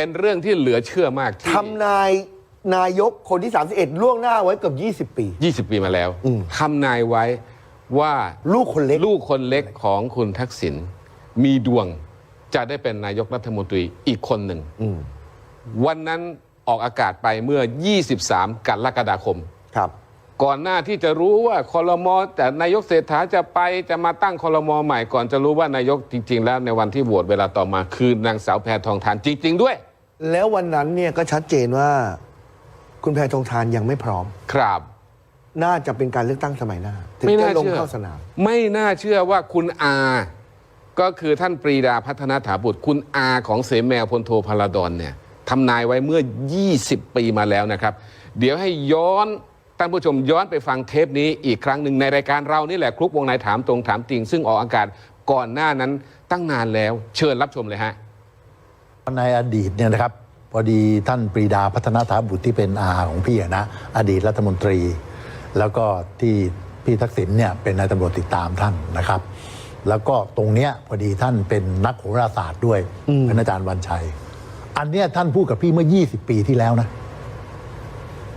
เป็นเรื่องที่เหลือเชื่อมากที่ทำนายนายกคนที่ 31 ล่วงหน้าไว้เกือบ20 ปี 20 ปีมาแล้วอืมทำนายไว้ว่าลูกคนเล็ก ลูกคนเล็กของคุณทักษิณมีดวงจะได้เป็นนายกรัฐมนตรีอีกคนหนึ่งอืมวันนั้นออกอากาศไปเมื่อ 23 กรกฎาคมครับ ก่อนหน้าที่จะรู้ว่าคอรมอแต่นายกเศรษฐาจะไปจะมาตั้งคอรมอใหม่ก่อนจะรู้ว่านายกจริง ๆ แล้วในวันที่โหวตเวลาต่อมาคือนางสาวแพทองทานจริง ๆ ด้วย แล้ววันนั้นเนี่ยก็ชัดเจนว่า คุณแพทองทานยังไม่พร้อม ครับ น่าจะเป็นการเลือกตั้งสมัยหน้า ถึงไม่จะน่าลงเชื่อเข้าสนาม ไม่น่าเชื่อว่าคุณอา ก็คือท่านปรีดาพัฒนาถาบุตร คุณอาของเสแมวพลโทพลาดอนเนี่ยทำนายไว้เมื่อ 20 ปีมาแล้วนะครับ เดี๋ยวให้ย้อนท่านผู้ชมย้อนไปฟังเทปนี้อีกครั้งหนึ่งในรายการเรานี่แหละครุปวงในถามตรงถามจริงซึ่งออกอากาศก่อนหน้านั้นตั้งนานแล้ว เชิญรับชมเลยฮะ ในอดีตเนี่ยนะครับพอดีท่านปรีดาพัฒนาถาบุตรที่เป็นอาของพี่อะนะอดีตรัฐมนตรี แล้วก็ที่พี่ทักษิณเนี่ยเป็นนายตำรวจติดตามท่านนะครับ แล้วก็ตรงเนี้ยพอดีท่านเป็นนักโหราศาสตร์ด้วยเป็นอาจารย์วันชัย อันเนี้ยท่านพูดกับพี่เมื่อ 20 ปีที่แล้วนะ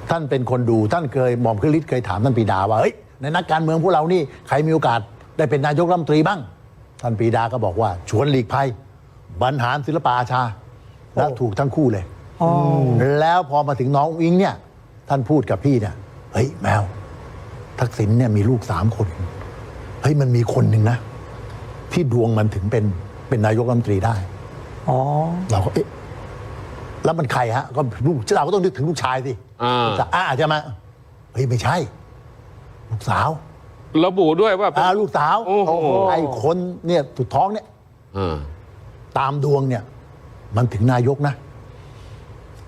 ท่านเป็นคนดูท่านเคยหม่อมขึ้นฤทธิ์เคยถามท่านปรีดาว่าเฮ้ยในนักการเมืองพวกเรานี่ใครมีโอกาสได้เป็นนายกรัฐมนตรีบ้าง ท่านปรีดาก็บอกว่าชวนหลีกภัย บรรหารศิลปอาชาแล้วถูกทั้งคู่เลยแล้วพอมาถึงน้องอิงเนี่ย ท่านพูดกับพี่เนี่ย เฮ้ยแมว ทักษิณเนี่ยมีลูกสามคน เฮ้ยมันมีคนหนึ่งนะ ที่ดวงมันถึงเป็นเป็นนายกรัฐมนตรีได้ อ๋อ เราก็เอ๊ะแล้วมันใครฮะ ก็ลูกเราก็ต้องนึกถึงลูกชายสิอ่า ลูกสาวอ่าอาจจะมาเฮ้ยไม่ใช่ ลูกสาวระบุด้วยว่าเป็น อ่าลูกสาวโอ้โห ไอ้คนเนี่ยสุดท้องเนี่ย อ่า ตามดวงเนี่ยมันถึงนายกนะ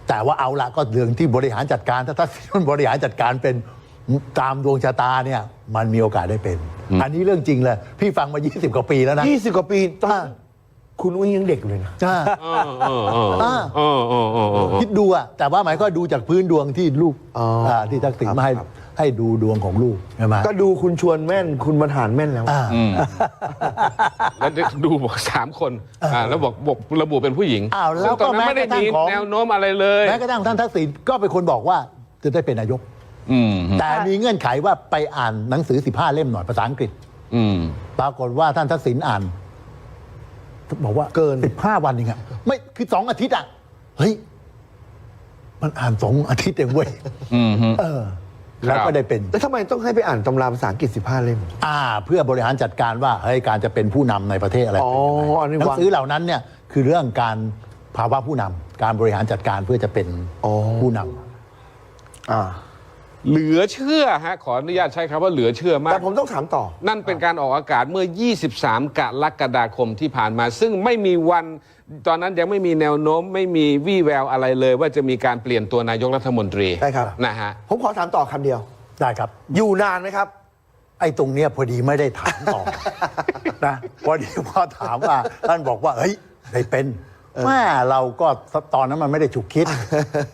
แต่ว่าเอาละก็เรื่องที่บริหารจัดการ ถ้าถ้ามันบริหารจัดการเป็นตามดวงชะตาเนี่ย มันมีโอกาสได้เป็น อันนี้เรื่องจริงเลยพี่ฟังมา 20 กว่าปีแล้วนะ20กว่าปีตอนอ่าคุณอุ้งยังเด็กอยู่เลยนะอ่าเออเออเอออ่าเออเออเออเออคิดดูอะแต่ว่าหมายก็ดูจากพื้นดวงที่ลูกอ๋ออ่าที่ทักษิณครับมาให้ครับ ให้ดูดวงของลูกใช่ไหมก็ดูคุณชวนแม่นคุณบรรหารแม่นแล้ว อ่าอืมแล้วดูบอกสามคนอ่าแล้วบอกบอกระบุเป็นผู้หญิงอ้าวแล้วซึ่งตอนนั้นก็แม้ไม่ได้กระทั่งมีของ แนวโน้มอะไรเลยแม้กระทั่งท่านทักษิณก็เป็นคนบอกว่าจะได้เป็นนายก อืมแต่มีเงื่อนไขว่าไปอ่านหนังสือ 15 เล่มหน่อยภาษาอังกฤษ อืม ปรากฏว่าท่านทักษิณอ่าน บอกว่าเกินสิบห้าวันเองอะไม่คือสองอาทิตย์อะเฮ้ย มันอ่านสองอาทิตย์เองเว้ย อืมฮึ เออ แล้วครัก็บได้เป็น แล้วทำไมต้องให้ไปอ่านตำราภาษาอังกฤษ 15 เล่ม อ่า เพื่อบริหารจัดการว่าเฮ้ยการจะเป็นผู้นำในประเทศอะไรอ๋อเป็นยังไงอันนี้หนัวางงสือเหล่านั้นเนี่ยคือเรื่องการภาวะผู้นำการบริหารจัดการเพื่อจะเป็นอ๋อ ผู้นำ อ่าเหลือเชื่อฮะขออนุญาตใช้คำว่าเหลือเชื่อมาแต่กผมต้องถามต่อ นั่นเป็นการออกอากาศเมื่อ 23 กรกฎาคมที่ผ่านมา ซึ่งไม่มีวัน ตอนนั้นยังไม่มีแนวโน้มไม่มีวี่แววอะไรเลย ว่าจะมีการเปลี่ยนตัวนายกรัฐมนตรีใช่ครับ นะฮะ ผมขอถามต่อคำเดียว ได้ครับ อยู่นานไหมครับ ไอ้ตรงเนี้ยพอดีไม่ได้ถามต่อ นะพอดีพอถามว่าท่านบอกว่า เฮ้ยได้เป็นแม่เราก็ตอนนั้นมันไม่ได้ฉุกคิด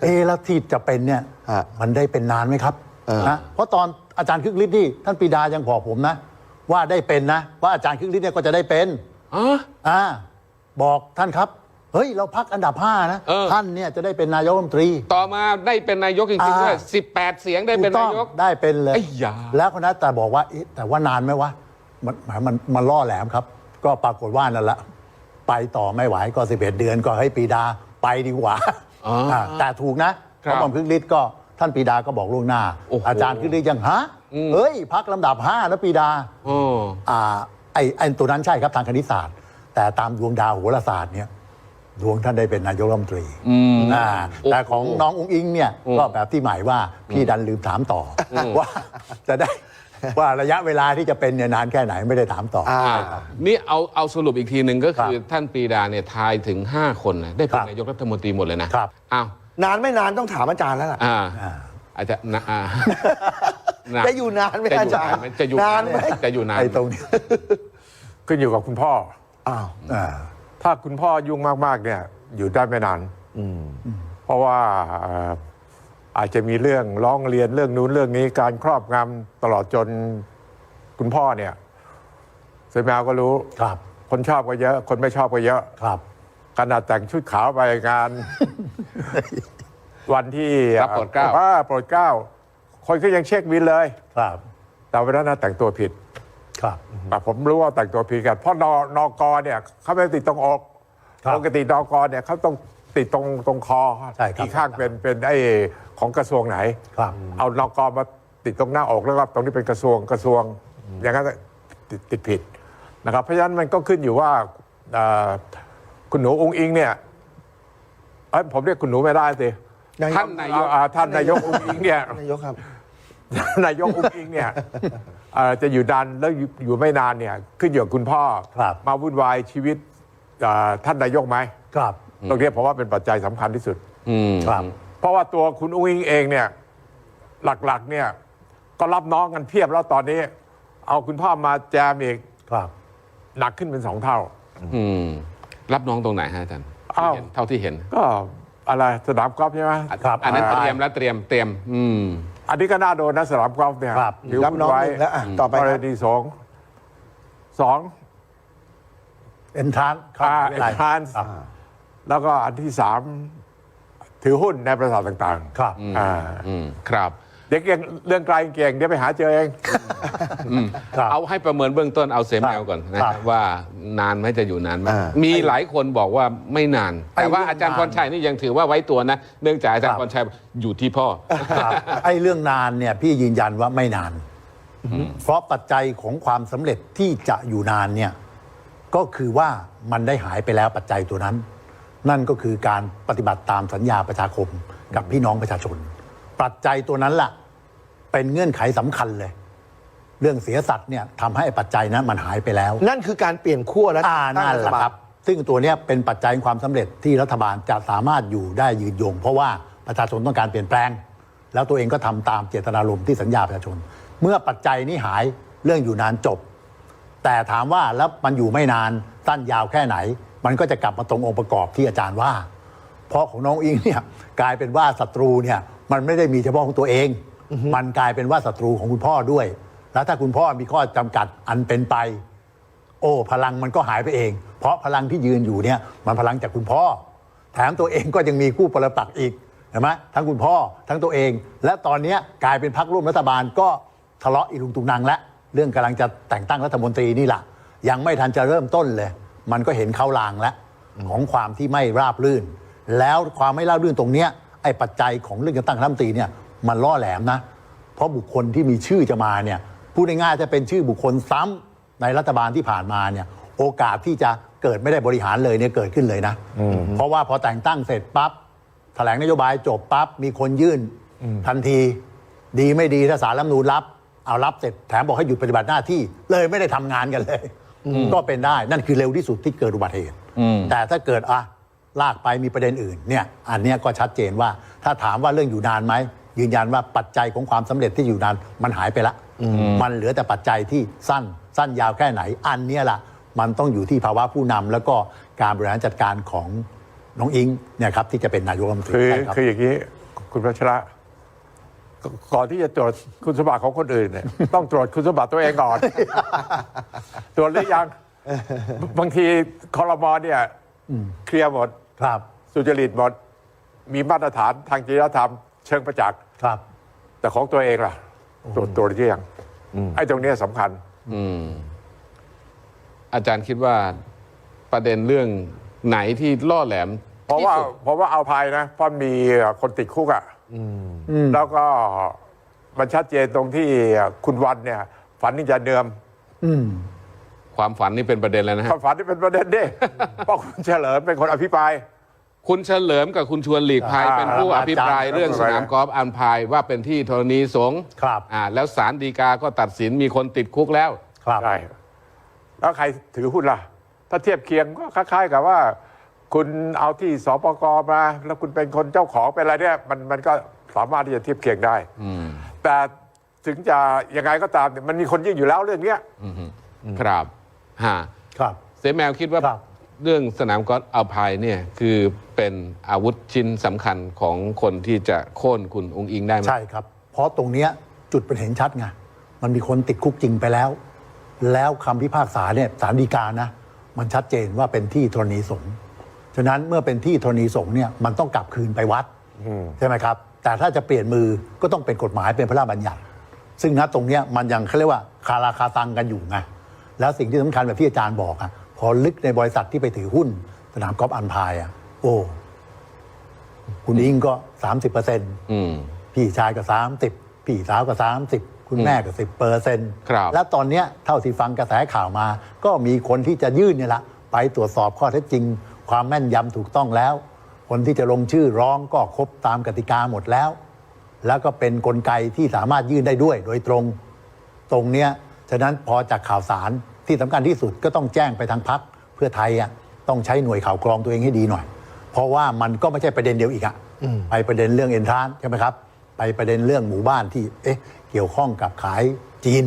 เอะแล้วที่จะเป็นเนี่ย ฮะมันได้เป็นนานไหมครับเออ นะเพราะตอนอาจารย์คึกฤทธิ์นี่ท่านปรีดายังบอกผมนะ ว่าได้เป็นนะ ว่าอาจารย์คึกฤทธิ์เนี่ยก็จะได้เป็น อ๋อ อ่า บอกท่านครับ เฮ้ย เราพักอันดับห้านะ เออ ท่านเนี่ยจะได้เป็นนายกรัฐมนตรี ต่อมาได้เป็นนายกจริงๆด้วยอ่า18 เสียงได้เป็นถูต้นาองยกได้เป็นเลย ไอ้ยา แล้วคนนั้นแต่บอกว่าเอ๊ะแต่ว่านานไหมวะ มันหมายมันมันล่อแหลมครับ ก็ปรากฏว่านั่นแหละ ไปต่อไม่ไหวก็สิบเอ็ดเดือนก็ให้ปีดาไปดีกว่าอ๋ออ่าแต่ถูกนะครัเพบราะหม่อมคึกฤทธิ์ก็ท่านปีดาก็บอกล่วงหน้า โอ้โหอาจารย์คึกฤทธิ์ยังฮะอืม เฮ้ยพักลำดับห้านะปีดา โอ้ อ่าไอ้ไอ้ตัวนั้นใช่ครับทางคณิตศาสตร์ แต่ตามดวงดาวโหราศาสตร์เนี่ยดวงท่านได้เป็นนายกรัฐมนตรีอืมอ่าโอ้โหแต่ของน้องอุ้งอิงเนี่ยอืมก็แบบที่หมายว่าพี่ดันลืมถามต่ออว่าจะได้ว่าระยะเวลาที่จะเป็นเนี่ยนานแค่ไหนไม่ได้ถามต่ออ อ่าอ่านี่เอาเอาสรุปอีกทีหนึ่งก็คือครับท่านปรีดาเนี่ยทายถึง 5 คนนะได้เป็นครับนายกรัฐมนตรีหมดเลยนะครับ อ้าวนานไม่นานต้องถามอาจารย์แล้วล่ะ อ่าอ่าอาจจะนะอ่าจะอยู่นานไหมจะอยู่อาจารย์นานไหมจะอยู่นานไหมจะอยู่นานไอ้ตรงนี้ขึ้นอยู่กับคุณพ่อ อ้าวอ่าถ้าคุณพ่อยุ่งมาก ๆ เนี่ย อยู่ได้ไม่นานเพราะว่าเอ่ออาจจะมีเรื่องร้องเรียนเรื่องนู้นเรื่องนี้การครอบงำตลอดจนคุณพ่อเนี่ยเซมาวก็รู้ ครับคนชอบก็เยอะ คนไม่ชอบก็เยอะ ครับขขนาดแต่งชุดขาวไปงาน วันที่รับโปรดเกล้า อ่โปรดเกล้าคนก็ยังเช็คบินเลย ครับ แต่วันนั้นนะแต่งตัวผิด ครับ แต่ผมรู้ว่าแต่งตัวผิดกัน เพราะนนกเนี่ยเขาไม่ได้ติดตรงอกครับปกตินกเนี่ยเขาต้องติดตรงตรงคอใช่ครับอีกข้างเป็นเป็นไอ้ของกระทรวงไหนครับ เอานกมาติดตรงหน้าอกแล้วก็ตรงนี้เป็นกระทรวงกระทรวงอย่างนั้นติดติดผิดนะครับเพราะฉะนั้นมันก็ขึ้นอยู่ว่าเอ่อคุณหนูองค์อิงเนี่ยเอ้ยผมเรียกคุณหนูไม่ได้สินายก ท่านนายกอ่ท่านนายกองค์อิงเนี่ย นายกครับ นายกอุ้งอิงเนี่ยเอ่อจะอยู่นานแล้วอยู่อยู่ไม่นานเนี่ยขึ้นอยู่กับคุณพ่อ ครับ มาวุ่นวายชีวิตเอ่อท่านนายกไหมครับตรงเนี้ยผมว่าเป็นปัจจัยสำคัญที่สุดอืมครับเพราะว่าตัวคุณอุ้งอิงเองเนี่ยหลักๆเนี่ยก็รับน้องกันเพียบแล้วตอนนี้ เอาคุณพ่อมาแจมอีกครับ หนักขึ้นเป็นสองเท่า อืมรับน้องตรงไหนฮะอาจารย์อ้าวที่เห็นเท่าที่เห็นก็อะไรสนามกอล์ฟใช่ไหมครับอันนั้นอ่าเตรียมแล้วเตรียมเตรียม อืม อันนี้ก็น่าโดนนะสนามกอล์ฟเนี่ยครับถือรับน้องไว้หนึ่งแล้วอะต่อไปกครรับณีสองสองเอ็นทรานครับอ่าไม่เป็นไร entrance ครับแล้วก็อันที่สามถือหุ้นในบริษัทต่างครับ ๆอ่า อืมครับ เด็กเก่งเรื่องไกลเก่งเดี๋ยวไปหาเจอเอง ครับ เอาให้ประเมินเบื้องต้นเอาเซมแมวก่อนนะครับว่านานไหมจะอยู่นานไหมอ่ามีหลายคนบอกว่าไม่นาน แต่ว่าไอ้เรื่อง อาจารย์นานพรชัยนี่ยังถือว่าไว้ตัวนะ เนื่องจากอาจารครัย์บพรชัยอยู่ที่พ่อ ครับไอ้เรื่องนานเนี่ยพี่ยืนยันว่าไม่นาน เพราะปัจจัยของความสำเร็จที่จะอยู่นานเนี่ยก็คือว่ามันได้หายไปแล้วปัจจัยตัวนั้น นั่นก็คือการปฏิบัติตามสัญญาประชาคมกับพี่น้องประชาชน ปัจจัยตัวนั้นล่ะ เป็นเงื่อนไขสำคัญเลย เรื่องเสียสัตว์เนี่ยทำให้ปัจจัยนั้นมันหายไปแล้ว นั่นคือการเปลี่ยนขั้วแล้วอ่าตั้งนั่นรัแหฐละบาลครับ ซึ่งตัวเนี้ยเป็นปัจจัยความสำเร็จที่รัฐบาลจะสามารถอยู่ได้ยืนยง เพราะว่าประชาชนต้องการเปลี่ยนแปลง แล้วตัวเองก็ทำตามเจตนารมณ์ที่สัญญาประชาชน เมื่อปัจจัยนี้หายเรื่องอยู่นานจบ แต่ถามว่าแล้วมันอยู่ไม่นานสั้นยาวแค่ไหน มันก็จะกลับมาตรงองค์ประกอบที่อาจารย์ว่า เพราะของน้องอิงเนี่ยกลายเป็นว่าศัตรูเนี่ยมันไม่ได้มีเฉพาะของตัวเอง มันกลายเป็นว่าศัตรูของคุณพ่อด้วย แล้วถ้าคุณพ่อมีข้อจำกัดอันเป็นไป โอ้พลังมันก็หายไปเอง เพราะพลังที่ยืนอยู่เนี่ยมันพลังจากคุณพ่อ แถมตัวเองก็ยังมีคู่ปรปักษ์อีกเห็นไหมทั้งคุณพ่อทั้งตัวเอง และตอนเนี้ยกลายเป็นพักร่วมรัฐบาลก็ทะเลาะอีลุงตุงนางและ เรื่องกำลังจะแต่งตั้งรัฐมนตรีนี่แหละยังไม่ทันจะเริ่มต้นเลย มันก็เห็นเขาลางแล้วของความที่ไม่ราบรื่น แล้วความไม่ราบรื่นตรงเนี้ยไอ้ปัจจัยของเรื่องการตั้งรัฐมนตรีเนี่ย มันล่อแหลมนะ เพราะบุคคลที่มีชื่อจะมาเนี่ยพูดง่ายๆจะเป็นชื่อบุคคลซ้ำในรัฐบาลที่ผ่านมาเนี่ยโอกาสที่จะเกิดไม่ได้บริหารเลยเนี่ยเกิดขึ้นเลยนะ เพราะว่าพอแต่งตั้งเสร็จปั๊บแถลงนโยบายจบปั๊บมีคนยื่นทันที ดีไม่ดีถ้าสารรัฐธรรมนูญรับ เอารับเสร็จแถมบอกให้หยุดปฏิบัติหน้าที่เลยไม่ได้ทำงานกันเลย ก็เป็นได้นั่นคือเร็วที่สุดที่เกิดอุบัติเหตุแต่ถ้าเกิดอะลากไปมีประเด็นอื่นเนี่ยอันเนี้ยก็ชัดเจนว่าถ้าถามว่าเรื่องอยู่นานไหม ยืนยันว่าปัจจัยของความสำเร็จที่อยู่นานมันหายไปละ มันเหลือแต่ปัจจัยที่สั้นสั้นยาวแค่ไหน อันเนี้ยล่ะมันต้องอยู่ที่ภาวะผู้นำแล้วก็การบริหารจัดการของน้องอิงเนี่ยครับที่จะเป็นนายกรัฐมนตรีคือใช่ครับคืออย่างนี้คุณพัชระกก่อนที่จะตรวจคุณสมบัติของคนอื่นเนี่ยต้องตรวจคุณสมบัติตัวเองก่อน ตรวจหรือยังบางทีคอรมอเนี่ยเคลียร์หมดครับ สุจริตหมด มีมาตรฐานทางจริยธรรม เชิงประจักษ์ ครับ แต่ของตัวเองล่ะตรวจตรวจหรือยังไอ้ตรงเนี้ยสำคัญอืมอาจารย์คิดว่าประเด็นเรื่องไหนที่ล่อแหลมเพราะว่าที่สุดเพราะว่าเอาภายนะเพราะมีคนติดคุกอะแล้วก็มันชัดเจนตรงที่คุณวันเนี่ย ฝันนี่จะเนือมอืมความฝันนี่เป็นประเด็นแล้วนะฮะความฝันนี่เป็นประเด็นดิเพราะคุณเฉลิมเป็นคนอภิปราย คุณเฉลิมกับคุณชวนหลีกภัยอ่าเป็นผู้อภิปรายอาจารย์เรื่องสนามกอล์ฟอันพายว่าเป็นที่ธรณีสงฆ์ครับ อ่าแล้วศาลฎีกาก็ตัดสินมีคนติดคุกแล้ว ครับ ใช่แล้วใครถือหุ้นล่ะ ถ้าเทียบเคียงก็คล้ายๆกับว่า คุณเอาที่สปกมา แล้วคุณเป็นคนเจ้าของเป็นอะไรเนี่ยมันมันก็สามารถที่จะเทียบเคียงได้อืมแต่ถึงจะยังไงก็ตามเนี่ยมันมีคนยิ่งอยู่แล้วเรื่องเนี้ย ครับฮะครับ เสแมวคิดว่าครับ เรื่องสนามกอล์ฟอัลพายเนี่ยคือเป็นอาวุธชิ้นสำคัญของคนที่จะโค่นคุณองค์อิงได้ไหมใช่ครับ เพราะตรงเนี้ยจุดเป็นเห็นชัดไงมันมีคนติดคุกจริงไปแล้ว แล้วคำพิพากษาเนี่ยสารดีกานะ มันชัดเจนว่าเป็นที่ธรณีสงฆ์ฉะนั้นเมื่อเป็นที่ธรณีสงฆ์เนี่ยมันต้องกลับคืนไปวัดใช่ไหมครับ แต่ถ้าจะเปลี่ยนมือก็ต้องเป็นกฎหมายเป็นพระราชบัญญัติ ซึ่งณตรงเนี้ยมันยังเขาเรียกว่าคาราคาตังกันอยู่ไงแล้วสิ่งที่สำคัญแบบที่อาจารย์บอกอะ พอลึกในบริษัทที่ไปถือหุ้น สนามกอล์ฟอันพายอะโอ้ คุณอิงก็30เปอร์เซ็นต์อืมพี่ชายก็30พี่สาวก็30คุณแม่ก็10เปอร์เซ็นต์ครับและตอนเนี้ยเท่าที่ฟังกระแสข่าวมา ก็มีคนที่จะยื่นเนี่ยละไปตรวจสอบข้อเท็จจริง ความแม่นยำถูกต้องแล้ว คนที่จะลงชื่อร้องก็ครบตามกติกาหมดแล้ว แล้วก็เป็นนกลไกที่สามารถยื่นได้ด้วย โดยตรง ตรงเนี้ยฉะนั้นพอจากข่าวสาร ที่สำคัญที่สุดก็ต้องแจ้งไปทางพักเพื่อไทยอะต้องใช้หน่วยข่าวกรองตัวเองให้ดีหน่อย เพราะว่ามันก็ไม่ใช่ประเด็นเดียวอีกอะไปประเด็นเรื่องเอ็นทรานใช่ไหมครับ ไปประเด็นเรื่องหมู่บ้านที่เอ๊ะเกี่ยวข้องกับขายจีน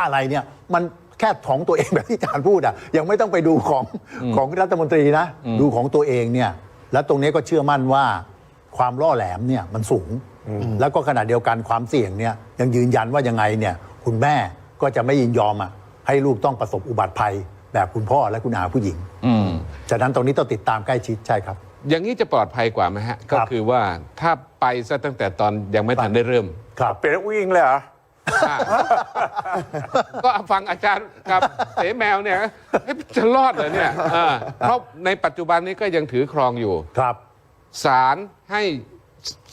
อะไรเนี่ยมันแค่ของตัวเองแบบที่อาจารย์พูดอะยังไม่ต้องไปดูของของรัฐมนตรีนะ ดูของตัวเองเนี่ยแล้วตรงนี้ก็เชื่อมั่นว่าความล่อแหลมเนี่ยมันสูง แล้วก็ขณะเดียวกันความเสี่ยงเนี่ยยังยืนยันว่ายังไงเนี่ยคุณแม่ก็จะไม่ยินยอมอะ ให้ลูกต้องประสบอุบัติภัย แบบคุณพ่อและคุณอาผู้หญิงอืมฉะนั้นตรงนี้ต้องติดตามใกล้ชิดใช่ครับ อย่างนี้จะปลอดภัยกว่าไหมฮะครัก็บคือว่าถ้าไปซะตั้งแต่ตอนยังไม่ทันได้เริ่ม ครับเปลี่ยนวิ่งเลยเหรอก็ฟังอาจารย์กับเสแมวเนี่ยเอ๊ะจะรอดเหรอเนี่ยเออเพราะในปัจจุบันนี้ก็ยังถือครองอยู่ครับศาลให้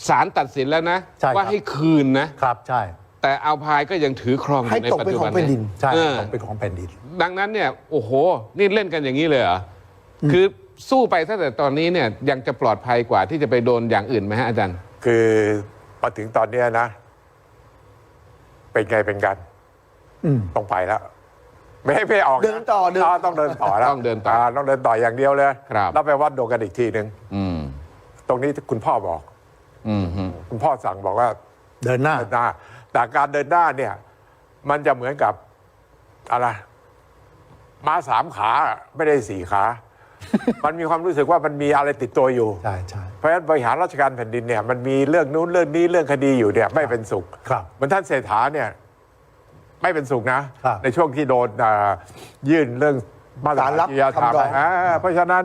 ศาลตัดสินแล้วนะใช่ครับว่าให้คืนนะครับใช่ แต่เอาพายก็ยังถือครองอให้ยู่ในตกปัจเป็นจุขอบังนแผ่นดิน ใช่เออของเป็นของแผ่นดิน ดังนั้นเนี่ยโอ้โห นี่เล่นกันอย่างนี้เลยเหรออคือสู้ไปตั้งแต่ตอนนี้เนี่ยยังจะปลอดภัยกว่าที่จะไปโดนอย่างอื่นไหมฮะอาจารย์ คือมาถึงตอนเนี้ยนะ เป็นไงเป็นกันอืมต้องไปแล้ว ไม่ให้ไม่ออกะเดินต่อเดินาต้องเดินต่อแล้วต้องเดินต่อาต้องเดินต่ออย่างเดียวเลยครับ แล้วไปวัดดวงกันอีกทีหนึ่งอืมตรงนี้คุณพ่อบอก อืมฮึ คุณพ่อสั่งบอกว่าเดินหน้า เดินหน้า แต่การเดินหน้าเนี่ย มันจะเหมือนกับอะไรม้าสามขาไม่ได้สี่ขา มันมีความรู้สึกว่ามันมีอะไรติดตัวอยู่ ใช่ใช่เพราะฉะนั้นบริหารราชการแผ่นดินเนี่ยมันมีเรื่องนู้นเรื่องนี้เรื่องคดีอยู่เนี่ย ไม่เป็นสุขครับเหมือนท่านเศรษฐาเนี่ยไม่เป็นสุขนะในช่วงที่โดนอ่ายื่นเรื่องมาตรฐานศาลรับจริยธรรมคำร้อง อ่าเพราะฉะนั้น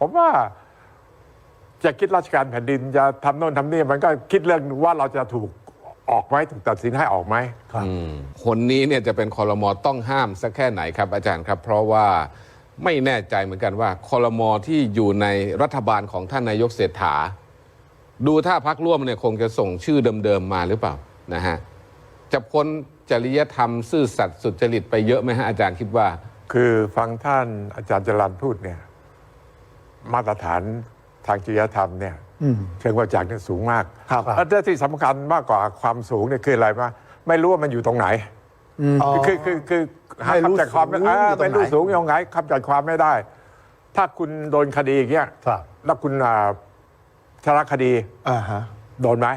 ผมว่าจะคิดราชการแผ่นดินจะทำโน่นทำนี่มันก็คิดเรื่องว่าเราจะถูก ออกไหมถูกตัดสินให้ออกไหมครับอืมคนนี้เนี่ยจะเป็นคอรมอต้องห้ามสักแค่ไหนครับอาจารย์ครับ เพราะว่าไม่แน่ใจเหมือนกันว่าคอรมอที่อยู่ในรัฐบาลของท่านนายกเศรษฐา ดูถ้าพักร่วมเนี่ยคงจะส่งชื่อเดิมๆมาหรือเปล่านะฮะจะพ้นจริยธรรมซื่อสัตย์สุจริตไปเยอะไหมฮะอาจารย์คิดว่า คือฟังท่านอาจารย์จรันพูดเนี่ย มาตรฐานทางจริยธรรมเนี่ยอืม เชิงวัจักรเนี่ยสูงมากครับแล้วที่สำคัญมากกว่าความสูงเนี่ยคืออะไรมาไม่รู้ว่ามันอยู่ตรงไหนอ๋อคือคือคือหาไม่รู้คำจัดความสูงอ่าอยู่ตรงไหนไม่รู้สูงยังไงคำจัดความไม่ได้ ถ้าคุณโดนคดีอย่างเงี้ยครับแล้วคุณอ่าชนะคดีอ่าฮะโดนไหม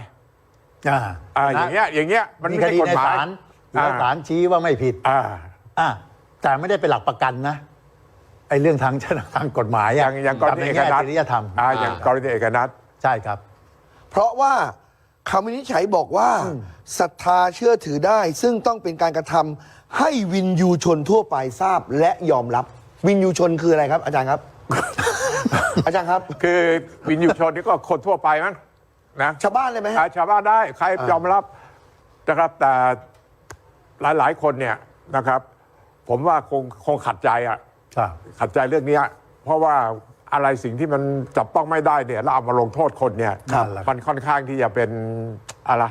อ่าอ่าอย่างเงี้ยอย่างเงี้ยมันมีไม่คใช่ดีกฎในหมายศาลแล้วศาลชี้ว่าไม่ผิด อ่าอ่าแต่ไม่ได้เป็นหลักประกันนะไอ้เรื่องทางทางกฎหมายออะย่างอย่างกรกับณีในเอกแง่นัทจริยธรรมอ่าอย่างกรณีเอกนัท ใช่ครับ เพราะว่าคำวินิจฉัยบอกว่าศรัทธาเชื่อถือได้ ซึ่งต้องเป็นการกระทำให้วินยูชนทั่วไปทราบและยอมรับ วินยูชนคืออะไรครับ อาจารย์ครับ อาจารย์ครับ คือวินยูชนนี่ก็คนทั่วไปมั้งนะชาวบ้านเลยไหมฮะอ่าชาวบ้านได้ ใครยอมรับนะครับ แต่หลายๆคนเนี่ยนะครับ ผมว่าคงคงขัดใจอะครับขัดใจเรื่องเนี้ยเพราะว่า อะไรสิ่งที่มันจับต้องไม่ได้เนี่ยแล้วเอามาลงโทษคนเนี่ยครับ มันค่อนข้างที่จะเป็นอะไร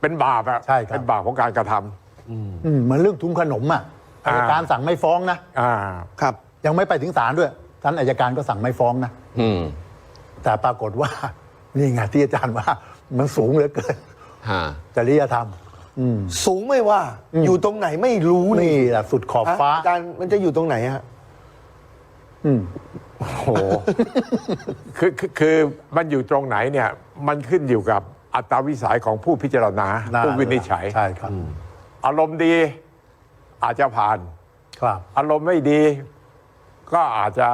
เป็นบาปอะใช่ครับ เป็นบาปของการกระทำ อืมเหมือนเรื่องทุงขนมอะอ่า อัยการสั่งไม่ฟ้องนะ อ่า ครับ ยังไม่ไปถึงศาลด้วยท่านอัยการก็สั่งไม่ฟ้องนะ อืมแต่ปรากฏว่า นี่ไงที่อาจารย์ว่า มันสูงเหลือเกินฮะจริยธรรม อืม สูงไม่ว่าอยู่ตรงไหนไม่รู้นี่แหละสุดขอบฮะฟ้าอาจารย์มันจะอยู่ตรงไหนฮะอืม โอ้โหคือคือคือมันอยู่ตรงไหนเนี่ย มันขึ้นอยู่กับอัตราวิสัยของผู้พิจารณาน่าผู้วินิจฉัย ใช่ครับ อารมณ์ดีอาจจะผ่าน ครับ อารมณ์ไม่ดี ก็อาจจะ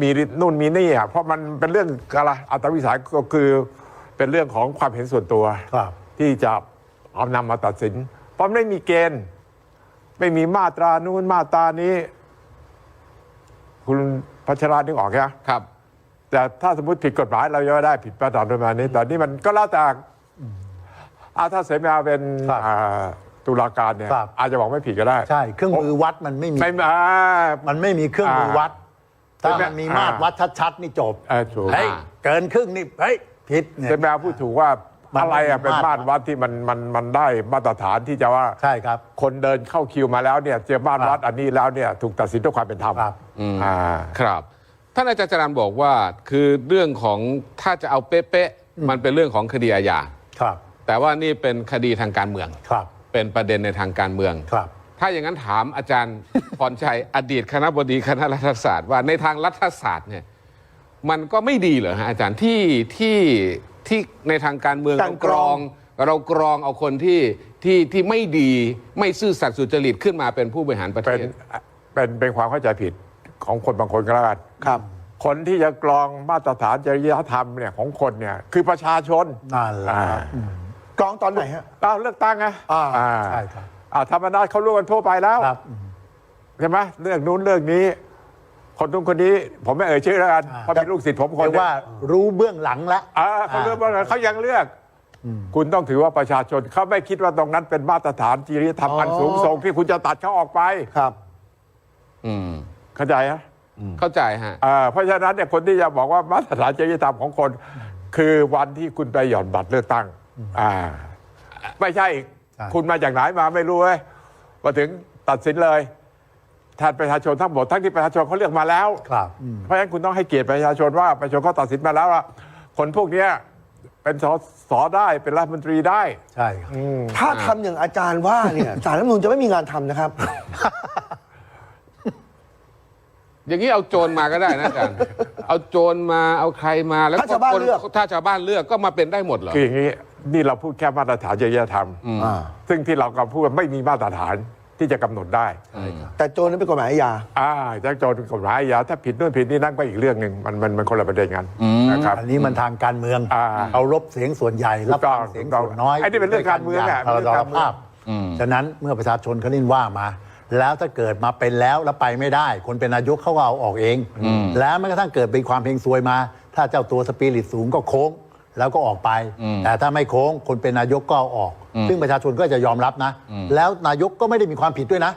มีนู่นมีนี่อะเพราะมันเป็นเรื่องอะไรอัตราวิสัยก็คือเป็นเรื่องของความเห็นส่วนตัว ครับ ที่จะเอานำมาตัดสิน เพราะไม่มีเกณฑ์ ไม่มีมาตรานู้นมาตรานี้ คุณ พัชรานึกออกใช่ไหมครับ แต่ถ้าสมมติผิดกฎหมายเราจะได้ผิดมาตรฐานประมาณนี้แต่นี่มันก็แล้วแต่อาถ้าเสมาเป็นครับอ่าตุลาการเนี่ยครับ อาจจะบอกไม่ผิดก็ได้ใช่เครื่องมือวัดมันไม่มี ไม่มา มันไม่มีเครื่องมือวัด ถ้าอ่ามัมันมีมาตรวัดชัดๆนี่จบ เออถูกเฮ้ย เกินครึ่งนี่ เฮ้ย ผิดเนี่ย เสมาพูดถูกว่ามัน อะไรอะไม่มีเป็นมามาตตรรวัดที่มันมันมันได้มาตรฐานที่จะว่าใช่ครับ คนเดินเข้าคิวมาแล้วเนี่ยเจอมาตรวัดอันนี้แล้วเนี่ยถูกตัดสินด้วยความเป็นธรรมครับอ่าครับท่านอาจารย์จรันบอกว่าคือเรื่องของถ้าจะเอาเป๊ะๆมันเป็นเรื่องของคดีอาญาครับ แต่ว่านี่เป็นคดีทางการเมืองครับ เป็นประเด็นในทางการเมืองครับ ถ้าอย่างนั้นถามอาจารย์พรชัยอดีตคณะบดีคณะรัฐศาสตร์ว่าในทางรัฐศาสตร์เนี่ยมันก็ไม่ดีเหรอฮะอาจารย์ที่ที่ ที่ในทางการเมืองกาเรารกกรรออง ง เรากรองเอาคนที่ที่ที่ไม่ดีไม่ซื่อสัตย์สุจริตขึ้นมาเป็นผู้บริหารประเทเป็นศ เป็นเป็นความเข้าใจผิดของคนบางคนก็แล้วกันครับ คนที่จะกรองมาตรฐานจริยธรรมเนี่ยของคนเนี่ยคือประชาชนนั่นแหละอ่าครับกรองตอนไหนฮะ เอาเลือกตั้งไงอ่าอ่าใช่ครับ อ่าธรรมนัฐเขารู้กันทั่วไปแล้ว ครับ ใช่ไหมเรื่องนู้นเรื่องนี้ คนนู้นคนนี้ผมไม่เอ่ยชื่อแล้วกันอ่าเพราะเป็นลูกศิษย์ผมคนเรียกว่ารู้เบื้องหลังแล้วอ่าเขาเลือกว่าเขายังเลือก คุณต้องถือว่าประชาชนเขาไม่คิดว่าตรงนั้นเป็นมาตรฐานจริยธรรมอันสูงส่งที่คุณจะตัดเขาออกไปครับ อืมเข้าใจฮะเข้าใจฮะอ่าเพราะฉะนั้นเนี่ยคนที่จะบอกว่ามาตรฐานจริยธรรมของคน คือวันที่คุณไปหย่อนบัตรเลือกตั้ง อ่า ไม่ใช่ใช่คุณมาจากไหนมาไม่รู้เว้ยมาถึงตัดสินเลย แทนประชาชนทั้งหมดทั้งที่ประชาชนเขาเลือกมาแล้วครับอืมเพราะฉะนั้นคุณต้องให้เกียรติประชาชนว่าประชาชนเขาตัดสินมาแล้วว่าคนพวกเนี้ยเป็นสสได้เป็นรัฐมนตรีได้ ใช่ครับถ้าทำอย่างอาจารย์ว่าเนี่ย สารรัฐธรรมนูญจะไม่มีงานทำนะครับ อย่างนี้เอาโจรมาก็ได้นะอาจารย์ เอาโจรมาเอาใครมาแล้วถ้าชาวบ้านคเลือก ถ้าชาวบ้านเลือกก็มาเป็นได้หมดเหรอ คืออย่างนี้นี่เราพูดแค่มาตรฐานจริยธรรม อ่า ซึ่งที่เรากำลังพูดว่าไม่มีมาตรฐาน ที่จะกำหนดได้ แต่โจรนั้นเป็นกฎหมายอาญา อ่าถ้าโจรกฎหมายอาญาถ้าผิดนู่นผิดนี่นั่นก็อีกเรื่องหนึ่งมันมันมันคนละประเด็นกันนะครับ อันนี้มันทางการเมืองอ่าเอารบเสียงส่วนใหญ่รับฟังเสียงส่วนน้อยไอ้นี่เป็นเรื่องการเมืองอะพาเป็นเรื่ราองดการเมือง ภาพฉะนั้นเมื่อประชาชนเขาเล่นว่ามา แล้วถ้าเกิดมาเป็นแล้วแล้วไปไม่ได้ คนเป็นนายกเขาก็เอาออกเอง แล้วแม้กระทั่งเกิดเป็นความเพลงซวยมา ถ้าเจ้าตัวสปิริตสูงก็โค้ง แล้วก็ออกไป แต่ถ้าไม่โค้งคนเป็นนายกก็เอาออก ซึ่งประชาชนก็จะยอมรับนะ แล้วนายกก็ไม่ได้มีความผิดด้วยนะ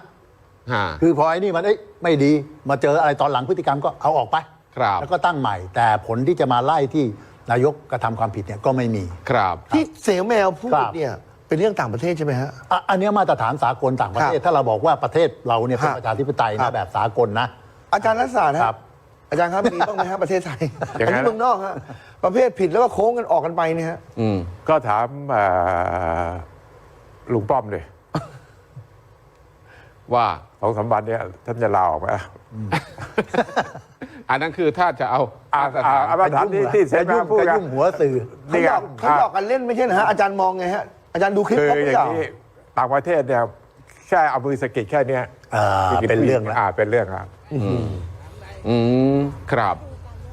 ฮะคือพอไอ้นี่มันเอ้ยไม่ดีมาเจออะไรตอนหลังพฤติกรรมก็เอาออกไปครับแล้วก็ตั้งใหม่ แต่ผลที่จะมาไล่ที่นายกกระทำความผิดเนี่ยก็ไม่มี ครับ ที่เสวแมวพูดครับเนี่ยเป็นเรื่องต่างประเทศใช่ไหมฮะอะอันเนี้ยมาตรฐานสากลต่างประเทศครับถ้าเราบอกว่าประเทศเราเนี่ยเป็นครับประชาธิปไตยครันะบแบบสากลนะ อาจารย์รัฐศาสตร์ฮะครับ อาจารย์ครับมีบ้างไหมฮะประเทศไทยอย่างอันนั้นี้นเมืองนอกฮะประเภทผิดแล้วก็โค้งกันออกกันไปเนี่ยฮะอืม ก็ถามเอ่อลุงป้อมเลยว่า สองสามวันเนี้ยท่านจะลาออกไหมอันนั้นคือถ้าจะเอาอ่ามาตรฐานอ่ามาตรฐานที่ที่เสจะมายุ่งพูดจะกัน ยุ่งหัวสื่อ เขานี่หไงยอกเขาหยอกกันเล่นไม่ใช่นะฮะอาจารย์มองไงฮะอาจารย์ดูคลิปคือเขาหอรือย่างนี้ต่างประเทศเนี่ยแค่เอามือสะกิดแค่เนี้ยอ่าเป็นเรื่องแล้วอ่าเป็นเรื่องอะ อืมครับ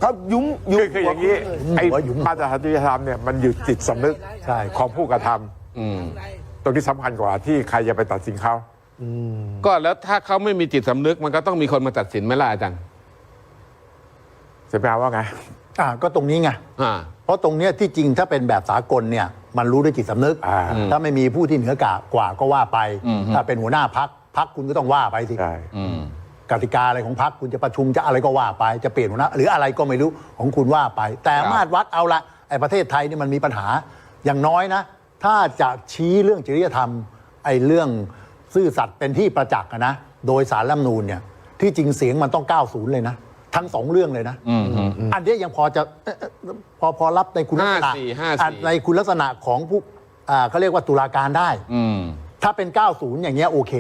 เขายุ้มยุ้คืมอคืออย่างนี้หัวไอ้หยุมมาตรฐานจริยธรรมเนี่ยมันอยู่จิตสำนึกใช่ ของผู้กระทำอืมตรงที่สำคัญกว่าที่ใครจะไปตัดสินเขาก็แล้วถ้าเขาไม่มีจิตสำนึกมันก็ต้องมีคนมาตัดสินไหมล่ะอาจารย์เสมาว่าไง อ่าก็ตรงนี้ไง อ่า เพราะตรงเนี้ยที่จริงถ้าเป็นแบบสากลเนี่ยมันรู้ด้วยจิตสำนึก อ่าถ้าไม่มีผู้ที่เหนือกากว่าก็ว่าไป ถ้าเป็นหัวหน้าพักพักคุณก็ต้องว่าไปสิ ใช่ อืม กติกาอะไรของพักคุณจะประชุมจะอะไรก็ว่าไปจะเปลี่ยนหัวหน้าหรืออะไรก็ไม่รู้ของคุณว่าไป แต่ครับมาตรวัดเอาละไอ้ประเทศไทยนี่มันมีปัญหาอย่างน้อยนะ ถ้าจะชี้เรื่องจริยธรรมไอ้เรื่องซื่อสัตย์เป็นที่ประจักษ์อะนะโดยสารรัฐธรรมนูญเนี่ยที่จริงเสียงมันต้อง 90 เลยนะ ทั้งสองเรื่องเลยนะ อืมอืมอันเนี้ยยังพอจะเอ่อเอ่อพอพอรับในคุณลักษณะห้าสี่ห้าสี่ อะในคุณลักษณะของผู้อ่าเขาเรียกว่าตุลาการได้ อืม ถ้าเป็น 90 อย่างเงี้ยโอเค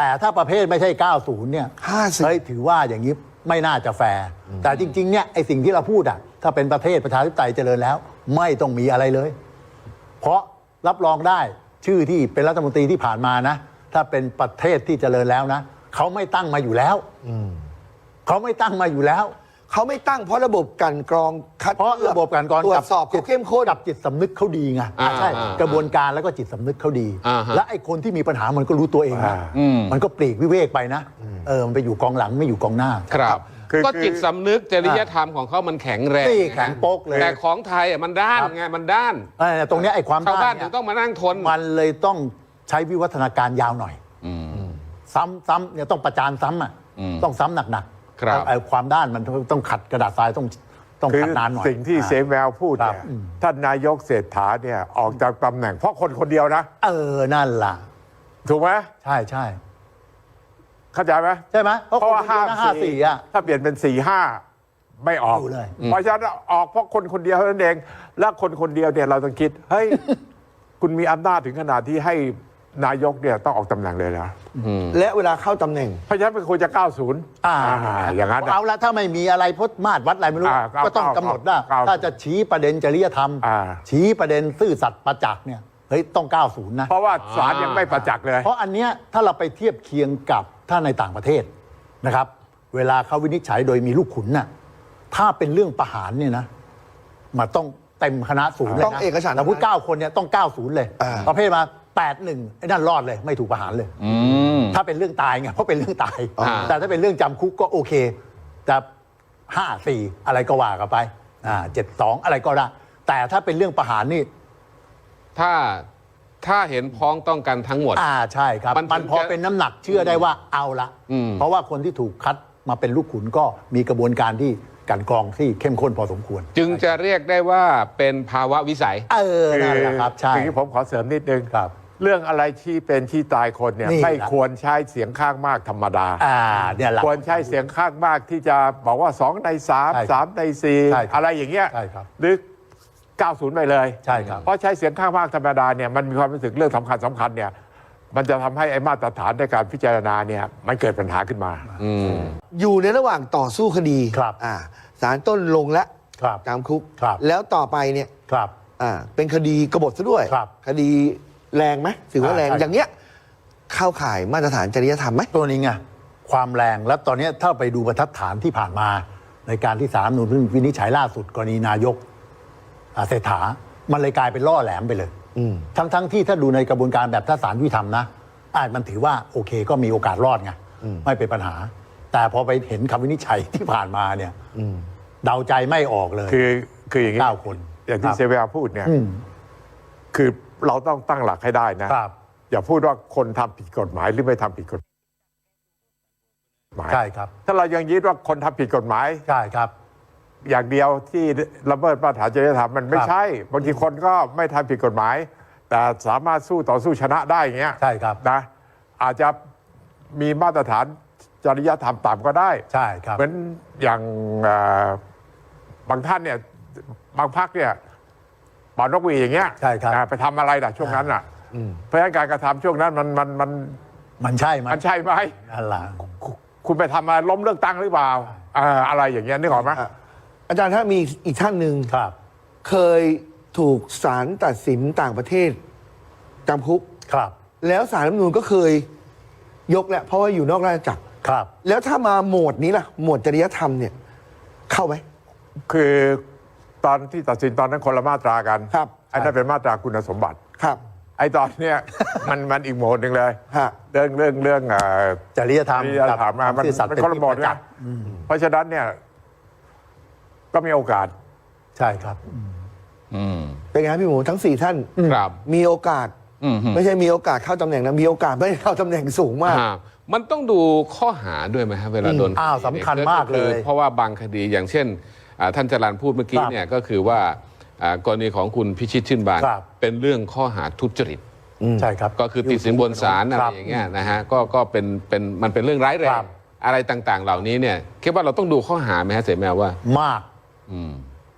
แต่ถ้าประเภทไม่ใช่ 90 เนี่ย50 เฮ้ยถือว่าอย่างนี้ไม่น่าจะแฟร์แต่จริงๆเนี่ยไอสิ่งที่เราพูดอะถ้าเป็นประเทศประชาธิปไตยเจริญแล้ว ไม่ต้องมีอะไรเลย เพราะรับรองได้ชื่อที่เป็นรัฐมนตรีที่ผ่านมานะ ถ้าเป็นประเทศที่เจริญแล้วนะเขาไม่ตั้งมาอยู่แล้วเขาไม่ตั้งมาอยู่แล้ว เขาไม่ตั้งเพราะระบบกลันกรองคัดเพราะระบบการกรองตรวจสอบจิเขาเข้มข้น กับจิตสำนึกเขาดีไงอ่าใช่อ่ากระบวนการแล้วก็จิตสำนึกเขาดี อ่าฮะและไอ้คนที่มีปัญหามันก็รู้ตัวเองนะอ่าอืม มันก็ปลีกวิเวกไปนะเออมันไปอยู่กองหลังไม่อยู่กองหน้า ครับ คือก็คือ จิตสำนึกจริยธรรมของเขามันแข็งแรงนี่แข็งโป๊กเลย แต่ของไทยอะมันด้านครับไงมันด้านเออตรงเนี้ยไอ้ความชาวบ้านด้ถึเยงต้องมานั่งทน มันเลยต้องใช้วิวัฒนาการยาวหน่อยอืมซ้ำซ้ำเนี่ยต้องประจานซ้ำอะอืมต้องซ้ำหนักๆ ครับ ไอ้ความด้านมันต้องขัดกระดาษทรายต้องต้องคือขัดนานหน่อย สิ่งที่อ่าเสแมวพูดครับเนี่ยอืมท่านนายกเศรษฐาเนี่ยออกจากตำแหน่ง เพราะคนคนเดียวนะ เออนั่นล่ะ ถูกไหมใช่ใช่เข้าใจไหมใช่ไหมเพราะว่าห้าห้าสี่อะ ถ้าเปลี่ยนเป็นสี่ห้าไม่ออกอยู่เลย เพราะฉะนั้นออกเพราะคนคนเดียวเท่านั้นเอง แล้วคนคนเดียวเนี่ยเราต้องคิด เฮ้ย คุณมีอำนาจถึงขนาดที่ให้ นายกเนี่ยต้องออกตำแหน่งเลยเหรอและเวลาเข้าตำแหน่ง เพราะฉะนั้นเป็นควรจะ 90อ่า อย่างนั้นนะ เอาละถ้าไม่มีอะไรพจมาตรวัดอะไรไม่รู้ อ่าเอาก็ต้องเอากำหนดว่าเอาถ้าจะชี้ประเด็นจริยธรรม อ่า ชี้ประเด็นซื่อสัตย์ประจักษ์เนี่ยเฮ้ยต้อง 90 นะ เพราะว่าศาลยังไม่ประจักษ์เลย เพราะอันเนี้ยถ้าเราไปเทียบเคียงกับถ้าในต่างประเทศนะครับ เวลาเขาวินิจฉัยโดยมีลูกขุนน่ะถ้าเป็นเรื่องประหารเนี่ยนะมันต้องเต็มคณะศูนย์เลยนะต้องเอกฉันท์แต่พูดเก้าคนเนี่ยต้องเก้าศูนย์เลยอ่าประเภทมา แปดหนึ่งไอ้นั่นรอดเลยไม่ถูกประหารเลย อืม ถ้าเป็นเรื่องตายไงเพราะเป็นเรื่องตาย อ่า แต่ถ้าเป็นเรื่องจำคุกก็โอเคจะห้าสี่อะไรก็ว่ากันไปอ่าเจ็ดสองอะไรก็ได้ แต่ถ้าเป็นเรื่องประหารนี่ถ้าถ้าเห็นพ้องต้องกันทั้งหมด อ่าใช่ครับ มันถึงมันพอจะเป็นน้ำหนักเชื่อได้ว่าเอาละอืม เพราะว่าคนที่ถูกคัดมาเป็นลูกขุนก็มีกระบวนการที่กลันกรองที่เข้มข้นพอสมควร จึงจะเรียกได้ว่าเป็นภาวะวิสัย เออนั่นแหละครับ ใช่ทีนี้ผมขอเสริมนิดนึงครับ เรื่องอะไรที่เป็นที่ตายคนเนี่ยนี่ไม่แหละควรใช้เสียงข้างมากธรรมดา อ่าเนี่ยแหละควรใช้เสียงข้างมากที่จะบอกว่า 2 ใน3ใช่ครับ3ใน ใช่ครับ4 อะไรอย่างเงี้ยใช่ครับหรือ 90 ไปเลยใช่ครับ เพราะใช้เสียงข้างมากธรรมดาเนี่ยมันมีความรู้สึกเรื่องสำคัญสำคัญเนี่ยมันจะทำให้ไอ้มาตรฐานในการพิจารณาเนี่ยมันเกิดปัญหาขึ้นมาอืมอยู่ในระหว่างต่อสู้คดีครับอ่าศาลต้นลงและครับจำคุก ครับ แล้วต่อไปเนี่ยครับ อ่าเป็นคดีกบฏซะด้วย ครับ คดี แรงไหมถือว่าอ่าแรงใช่ อย่างเนี้ยเข้าข่ายมาตรฐานจริยธรรมไหม ตัวนี้ไงความแรงแล้วตอนนี้ถ้าไปดูบรรทัดฐานที่ผ่านมา ในการที่สารรัฐธรรมนูญเพิ่งวินิจฉัยล่าสุดกรณีนายกอ่าเศรษฐา มันเลยกลายเป็นล่อแหลมไปเลยอืมทั้งทั้งที่ถ้าดูในกระบวนการแบบถ้าสารยุติธรรมนะอาจมันถือว่าโอเคก็มีโอกาสรอดไงไม่เป็นปัญหา แต่พอไปเห็นคำวินิจฉัยที่ผ่านมาเนี่ยเดาใจไม่ออกเลย คือคืออย่างนี้เก้าคนอย่างที่ครับ เซเวียพูดเนี่ยอืมคือ เราต้องตั้งหลักให้ได้นะ ครับ อย่าพูดว่าคนทำผิดกฎหมายหรือไม่ทำผิดกฎหมาย ใช่ครับ ถ้าเรายังยึดว่าคนทำผิดกฎหมาย ใช่ครับ อย่างเดียวที่ละเมิดมาตรฐานจริยธรรมมันไม่ครับ ใช่บางทีคนก็ไม่ทำผิดกฎหมาย แต่สามารถสู้ต่อสู้ชนะได้อย่างเงี้ยใช่ครับ นะ อาจจะมีมาตรฐานจริยธรรมต่ำก็ได้ ใช่ครับ เหมือนอย่างเอ่อบางท่านเนี่ยบางพักเนี่ย ปอนนกหวีอย่างเงี้ยใช่ครับอ่าไปทำอะไรล่ะช่วงนั้นอะเพราะฉะนั้นการกระทำช่วงนั้นมันมันมันมันใช่ไหมมันใช่ไหมนั่นแหละคุณคุณไปทำอะไรล้มเลือกตั้งหรือเปล่าอ่าอะไรอย่างเงี้ยนึกออกไหมอะอาจารย์ถ้ามีอีกท่านหนึ่งครับ เคยถูกศาลตัดสินต่างประเทศจำคุก ครับ แล้วศาลรัฐธรรมนูญก็เคยยกแหละเพราะว่าอยู่นอกราชอาณาจักร ครับ แล้วถ้ามาโหมดนี้ล่ะ โหมดจริยธรรมเนี่ย เข้าไหม คือ ตอนที่ตัดสินตอนนั้นคนละมาตรากันครับ ไอ้นั่นเป็นมาตราคุณสมบัติ ครับ ไอ้ตอนเนี้ย มันมันอีกโหมดหนึ่งเลย ฮะ เรื่องเรื่องเรื่องเอ่อ จริยธรรมจริยธรรมอะมันซื่อสัตย์มันเป็นคนละที่โหมดประจันะกษ์เพราะฉะนั้นเนี่ย ก็มีโอกาส ใช่ครับ อืมเป็นไงครับพี่หมูทั้งสี่ท่าน ครับ มีโอกาส อืมฮึไม่ใช่มีโอกาสเข้าตำแหน่งนะมีโอกาสไม่ได้เข้าตำแหน่งสูงมาก อ่ามันต้องดูข้อหาด้วยไหมฮะเวลาโดนอ้าวสำคัญมากเลยเพราะว่าบางคดีอย่างเช่นอ่า ท่านจรันพูดเมื่อกี้ครับเนี่ยก็คือว่าอ่ากรณีของคุณพิชิตชื่นบาน ครับ เป็นเรื่องข้อหาทุจริต ใช่ครับ ก็คือติดสินบนศาลอะไรครับอย่างเงี้ยนะฮะก็ก็เป็นเป็นมันเป็นเรื่องร้ายแรครังบ อะไรต่างๆ เหล่านี้เนี่ยคิดว่าเราต้องดูข้อหาไหมฮะเสแมวว่า มากอืม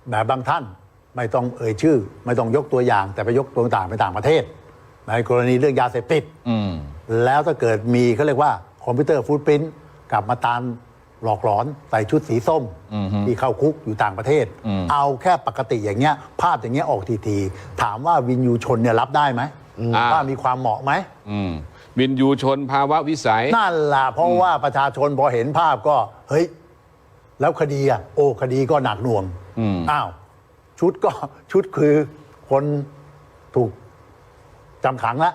แบบบางท่านไม่ต้องเอ่ยชื่อ ไม่ต้องยกตัวอย่าง แต่ไปยกตัวต่างไปต่างประเทศ ในกรณีเรื่องยาเสพติดอืมแล้วถ้าเกิดมีเขาเรียกว่าคอมพิวเตอร์ฟูดปรินต์กลับมาตาม หลอกหลอนใส่ชุดสีส้ม ที่เข้าคุกอยู่ต่างประเทศ เอาแค่ปกติอย่างเงี้ย ภาพอย่างเงี้ยออกทีๆถามว่าวินยูชนเนี่ยรับได้ไหมอ่าว่ามีความเหมาะไหมอืมวินยูชนภาวะวิสัย นั่นล่ะเพราะว่าประชาชนพอเห็นภาพก็ เฮ้ย แล้วคดีอะโอ้คดีก็หนักหน่วงอืมอ้าว ชุดก็ชุดคือคนถูก จำขังละ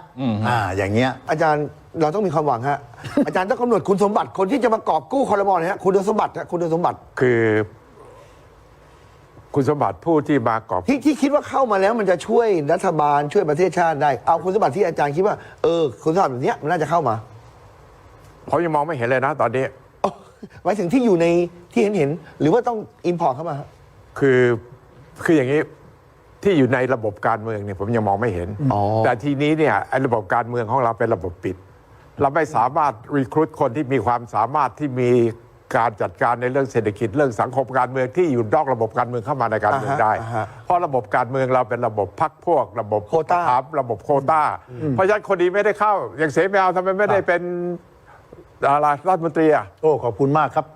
อ่า อย่างเงี้ย อาจารย์เราต้องมีความหวังฮะ อาจารย์ต้องกำหนดคุณสมบัติคนที่จะมากอบกู้คอรมอลนะฮะคุณสมบัติฮะคุณสมบัติคือ คุณสมบัติผู้ที่มากอบ ที่ที่คิดว่าเข้ามาแล้วมันจะช่วยรัฐบาลช่วยประเทศชาติได้ เอาคุณสมบัติที่อาจารย์คิดว่าเออคุณสมบัติแบบเนี้ยมันน่าจะเข้ามาผมยังมองไม่เห็นเลยนะตอนนี้ อ๋อหมายถึงที่อยู่ในที่เห็นเห็นๆหรือว่าต้องอินพอร์ตเข้ามาฮะ คือคืออย่างนี้ ที่อยู่ในระบบการเมืองเนี่ยผมยังมองไม่เห็น อ๋อ แต่ทีนี้เนี่ยไอ้ระบบการเมืองของเราเป็นระบบปิด เราไม่สามารถรีครูดคนที่มีความสามารถที่มีการจัดการในเรื่องเศรษฐกิจเรื่องสังคมการเมืองที่อยู่นอกระบบการเมืองเข้ามาในการเมืองได้ อ่าฮะเพราะระบบการเมืองเราเป็นระบบพักพวก ระบบโควต้าถามระบบโควต้า เพราะฉะนั้นคนดีไม่ได้เข้า อย่างเสแมวทำไมไม่ได้เป็นอะไรรัฐมนตรีอะโอ้ ขอบคุณมากครับ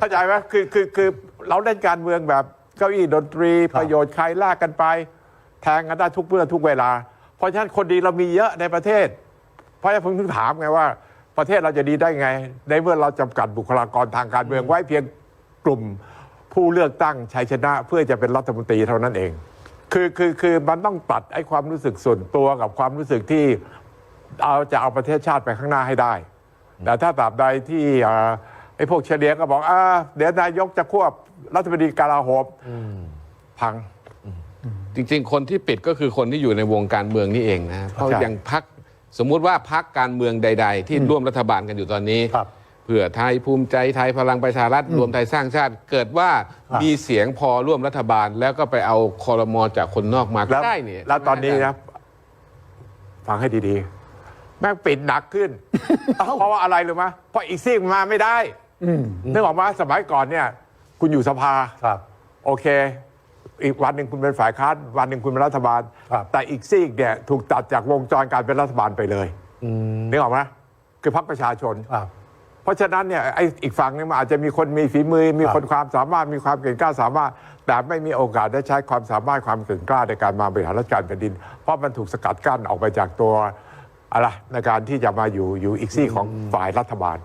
เข้าใจไหมคือคือคือเราเล่นการเมืองแบบ เก้าอี้ดนตรีครับประโยชน์ใครลากกันไป แทงกันได้ทุกเมื่อทุกเวลา เพราะฉะนั้นคนดีเรามีเยอะในประเทศ เพราะฉะนั้นผมถึงถามไงว่า ประเทศเราจะดีได้ไง ในเมื่อเราจำกัดบุคลากรทางการเมืองไว้เพียงกลุ่มผู้เลือกตั้งชัยชนะเพื่อจะเป็นรัฐมนตรีเท่านั้นเอง คือคือคือมันต้องตัดไอ้ความรู้สึกส่วนตัวกับความรู้สึกที่เอาจะเอาประเทศชาติไปข้างหน้าให้ได้ แต่ถ้าตราบใดที่อ่าไอ้พวกเฉลียก็บอกอ่าเดี๋ยวนายกจะควบ รัฐมนตรีกลาโหมพัง จริง ๆ คนที่ปิดก็คือคนที่อยู่ในวงการเมืองนี่เองนะเพราะใช่อย่างพักสมมุติว่าพักการเมืองใด ๆ ที่ร่วมรัฐบาลกันอยู่ตอนนี้ครับเพื่อไทยภูมิใจไทยพลังประชารัฐรวมไทยสร้างชาติเกิดว่าครับมีเสียงพอร่วมรัฐบาล แล้วก็ไปเอาคอรมอจากคนนอกมาก็แล้วได้เนี่ยแล้วตอนนี้นะฟังให้ดีๆ แม่งปิดหนักขึ้น เพราะว่าอะไรรู้ไหมเพราะอีกซีกมันมาไม่ได้นึกออกมาสมัยก่อนเนี่ย คุณอยู่สภา ครับ โอเค อีกวันหนึ่งคุณเป็นฝ่ายค้านวันหนึ่งคุณเป็นรัฐบาล ครับ แต่อีกซีกเนี่ยถูกตัดจากวงจรการเป็นรัฐบาลไปเลยนึกออกไหมคือพรรคประชาชน ครับ เพราะฉะนั้นเนี่ยไอ้อีกฝั่งนึงมันอาจจะมีคนมีฝีมือ มีครับคนความสามารถมีความเก่งกล้าสามารถ แต่ไม่มีโอกาสได้ใช้ความสามารถความเก่งกล้าในการมาบริหารราชการแผ่นดิน เพราะมันถูกสกัดกั้นออกไปจากตัวอะไรในการที่จะมาอยู่อยู่อีกซี่ของฝ่ายรัฐบาล